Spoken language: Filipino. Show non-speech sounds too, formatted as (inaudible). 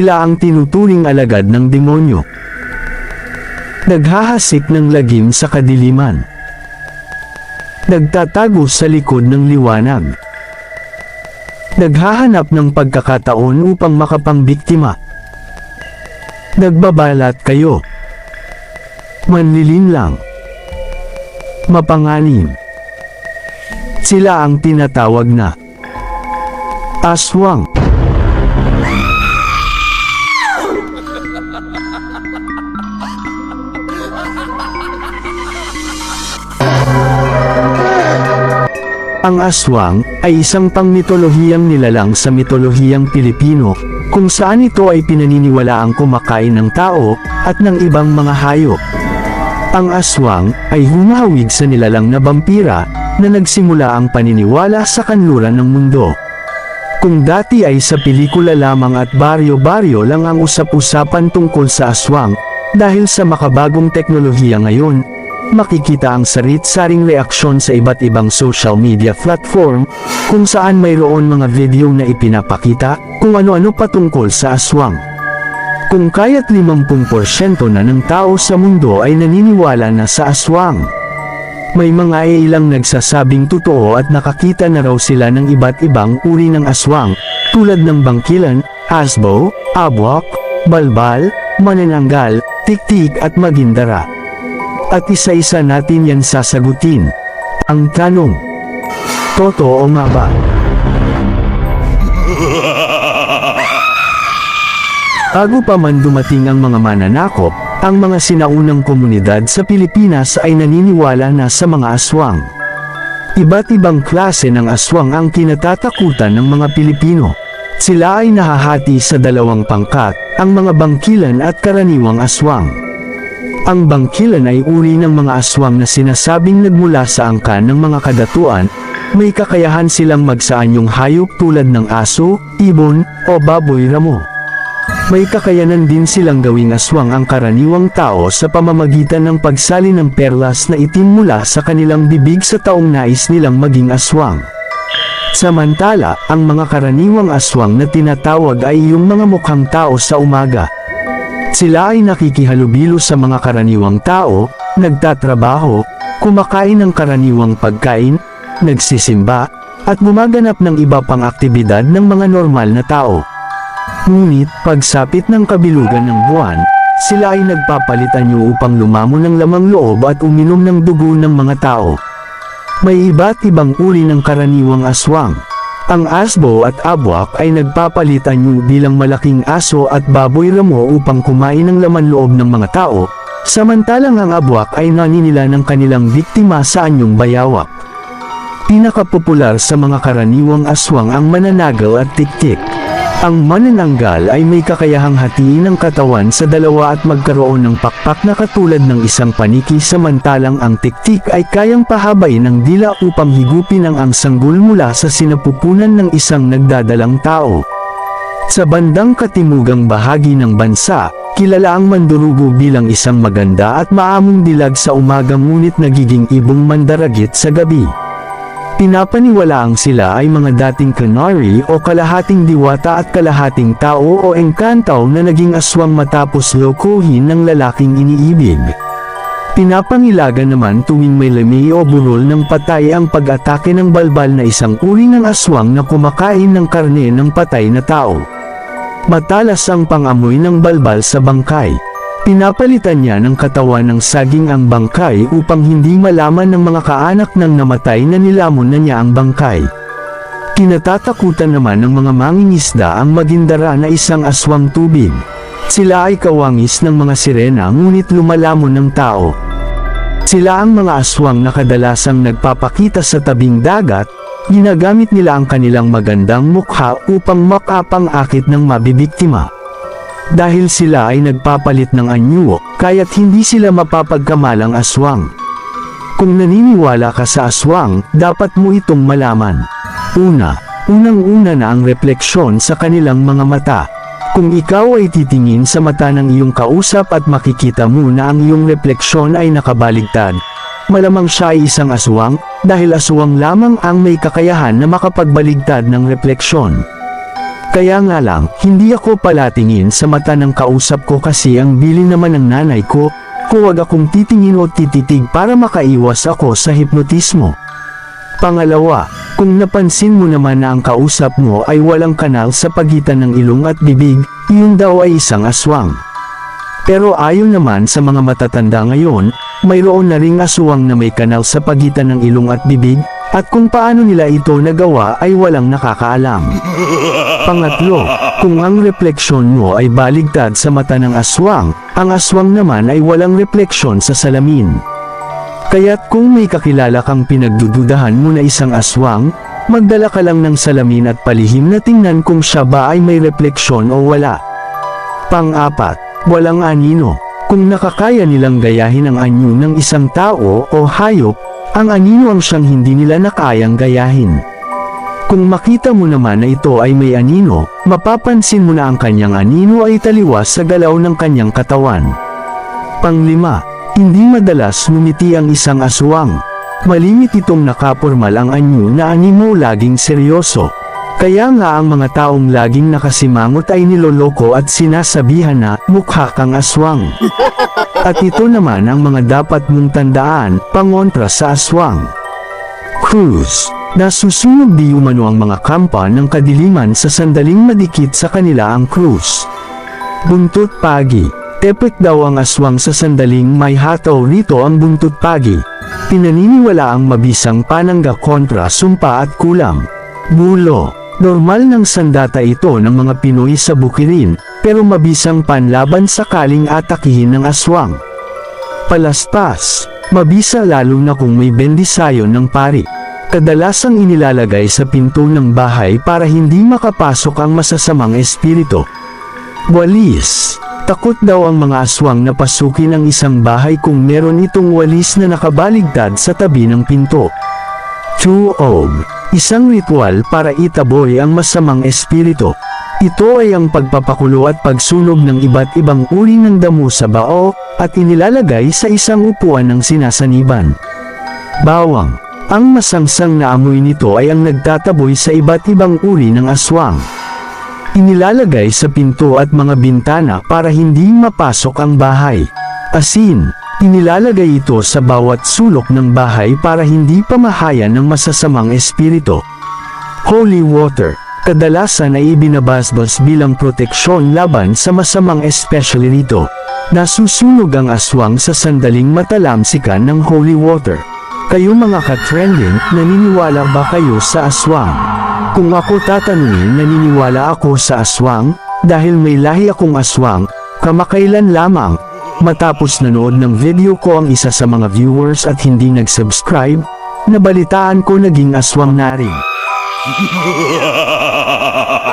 Sila ang tinuturing alagad ng demonyo. Naghahasik ng lagim sa kadiliman. Nagtatago sa likod ng liwanag. Naghahanap ng pagkakataon upang makapangbiktima. Nagbabalat kayo. Manlilin lang. Mapanganim. Sila ang tinatawag na aswang. Ang aswang ay isang pangmitolohiyang nilalang sa mitolohiyang Pilipino, kung saan ito ay pinaniniwalaang kumakain ng tao at ng ibang mga hayop. Ang aswang ay humahawig sa nilalang na vampira na nagsimula ang paniniwala sa kanluran ng mundo. Kung dati ay sa pelikula lamang at baryo-baryo lang ang usap-usapan tungkol sa aswang, dahil sa makabagong teknolohiya ngayon, makikita ang sarit-saring reaksyon sa iba't ibang social media platform, kung saan mayroon mga video na ipinapakita kung ano-ano patungkol sa aswang. Kung kaya't 50% na ng tao sa mundo ay naniniwala na sa aswang. May mga ilang nagsasabing totoo at nakakita na raw sila ng iba't ibang uri ng aswang, tulad ng bangkilan, asbo, abwak, balbal, manananggal, tiktik at magindara. At isa-isa natin yan sasagutin. Ang tanong, totoo nga ba? (laughs) Bago pa man dumating ang mga mananakop, ang mga sinaunang komunidad sa Pilipinas ay naniniwala na sa mga aswang. Iba't ibang klase ng aswang ang kinatatakutan ng mga Pilipino. Sila ay nahahati sa dalawang pangkat, ang mga bangkilan at karaniwang aswang. Ang bangkilan ay uri ng mga aswang na sinasabing nagmula sa angkan ng mga kadatuan, may kakayahan silang magsaanyong hayop tulad ng aso, ibon, o baboy ramo. May kakayanan din silang gawing aswang ang karaniwang tao sa pamamagitan ng pagsali ng perlas na itim mula sa kanilang bibig sa taong nais nilang maging aswang. Samantala, ang mga karaniwang aswang na tinatawag ay yung mga mukhang tao sa umaga. Sila ay nakikihalubilo sa mga karaniwang tao, nagtatrabaho, kumakain ng karaniwang pagkain, nagsisimba, at gumaganap ng iba pang aktibidad ng mga normal na tao. Ngunit, pagsapit ng kabilugan ng buwan, sila ay nagpapalitan niyo upang lumamon ng lamang loob at uminom ng dugo ng mga tao. May iba't ibang uri ng karaniwang aswang. Ang asbo at abwak ay nagpapalitan niyo bilang malaking aso at baboy ramo upang kumain ng laman loob ng mga tao, samantalang ang abwak ay naninila ng kanilang biktima sa anyong bayawak. Pinakapopular sa mga karaniwang aswang ang mananagal at tiktik. Ang manananggal ay may kakayahang hatiin ang katawan sa dalawa at magkaroon ng pakpak na katulad ng isang paniki samantalang ang tiktik ay kayang pahabain ng dila upang higupin ang ang sanggol mula sa sinapupunan ng isang nagdadalang tao. Sa bandang katimugang bahagi ng bansa, kilala ang mandurugo bilang isang maganda at maamong dilag sa umaga ngunit nagiging ibong mandaragit sa gabi. Pinapaniwalaang sila ay mga dating canary o kalahating diwata at kalahating tao o engkantaw na naging aswang matapos lokohin ng lalaking iniibig. Pinapangilaga naman tuwing may lami o burol ng patay ang pag-atake ng balbal na isang uri ng aswang na kumakain ng karne ng patay na tao. Matalas ang pangamoy ng balbal sa bangkay. Pinapalitan niya ng katawan ng saging ang bangkay upang hindi malaman ng mga kaanak ng namatay na nilamon na niya ang bangkay. Kinatatakutan naman ng mga mangingisda ang magindara na isang aswang tubig. Sila ay kawangis ng mga sirena ngunit lumalamon ng tao. Sila ang mga aswang na kadalasang nagpapakita sa tabing dagat, ginagamit nila ang kanilang magandang mukha upang makapang-akit ng mabibiktima. Dahil sila ay nagpapalit ng anyo, kaya't hindi sila mapapagkamalang aswang. Kung naniniwala ka sa aswang, dapat mo itong malaman. Una, unang-una na ang refleksyon sa kanilang mga mata. Kung ikaw ay titingin sa mata ng iyong kausap at makikita mo na ang iyong refleksyon ay nakabaligtad, malamang siya ay isang aswang, dahil aswang lamang ang may kakayahan na makapagbaligtad ng refleksyon. Kaya nga lang, hindi ako palatingin sa mata ng kausap ko kasi ang bilin naman ng nanay ko, huwag akong titingin o tititig para makaiwas ako sa hipnotismo. Pangalawa, kung napansin mo naman na ang kausap mo ay walang kanal sa pagitan ng ilong at bibig, yun daw ay isang aswang. Pero ayon naman sa mga matatanda ngayon, mayroon na ring aswang na may kanal sa pagitan ng ilong at bibig, at kung paano nila ito nagawa ay walang nakakaalam. Pangatlo, kung ang refleksyon mo ay baligtad sa mata ng aswang, ang aswang naman ay walang refleksyon sa salamin. Kaya't kung may kakilala kang pinagdududahan mo na isang aswang, magdala ka lang ng salamin at palihim na tingnan kung siya ba ay may refleksyon o wala. Pang-apat, walang anino. Kung nakakaya nilang gayahin ang anyo ng isang tao o hayop, ang anino ang siyang hindi nila nakayang gayahin. Kung makita mo naman na ito ay may anino, mapapansin mo na ang kanyang anino ay taliwas sa galaw ng kanyang katawan. Panglima, hindi madalas ngumiti ang isang aswang. Malimit itong nakapormal ang anyo na animo laging seryoso. Kaya nga ang mga taong laging nakasimangot ay niloloko at sinasabihan na mukha kang aswang. (laughs) At ito naman ang mga dapat mong tandaan, pangontra sa aswang. Cruise. Nasusunog di umano ang mga kampa ng kadiliman sa sandaling madikit sa kanila ang cruise. Buntot pagi. Tepek daw ang aswang sa sandaling may hataw rito ang buntot pagi. Pinaniniwala ang mabisang panangga kontra sumpa at kulam. Bulo. Normal ng sandata ito ng mga Pinoy sa bukirin, pero mabisang panlaban sakaling atakihin ng aswang. Palaspas. Mabisa lalo na kung may bendisayon ng pari. Kadalasang inilalagay sa pinto ng bahay para hindi makapasok ang masasamang espiritu. Walis. Takot daw ang mga aswang na pasukin ang isang bahay kung meron itong walis na nakabaligtad sa tabi ng pinto. Tuog. Isang ritual para itaboy ang masamang espiritu. Ito ay ang pagpapakulo at pagsunog ng iba't ibang uri ng damo sa bao, at inilalagay sa isang upuan ng sinasaniban. Bawang. Ang masangsang na amoy nito ay ang nagtataboy sa iba't ibang uri ng aswang. Inilalagay sa pinto at mga bintana para hindi mapasok ang bahay. Asin. Inilalagay ito sa bawat sulok ng bahay para hindi pamahayan ng masasamang espiritu. Holy water. Kadalasan ay ibinabasbas bilang proteksyon laban sa masamang especially rito. Nasusunog ang aswang sa sandaling matalamsikan ng holy water. Kayo mga ka-trending, naniniwala ba kayo sa aswang? Kung ako tatanungin naniniwala ako sa aswang, dahil may lahi akong aswang, kamakailan lamang, matapos nanood ng video ko ang isa sa mga viewers at hindi nag-subscribe, nabalitaan ko naging aswang na rin. (laughs)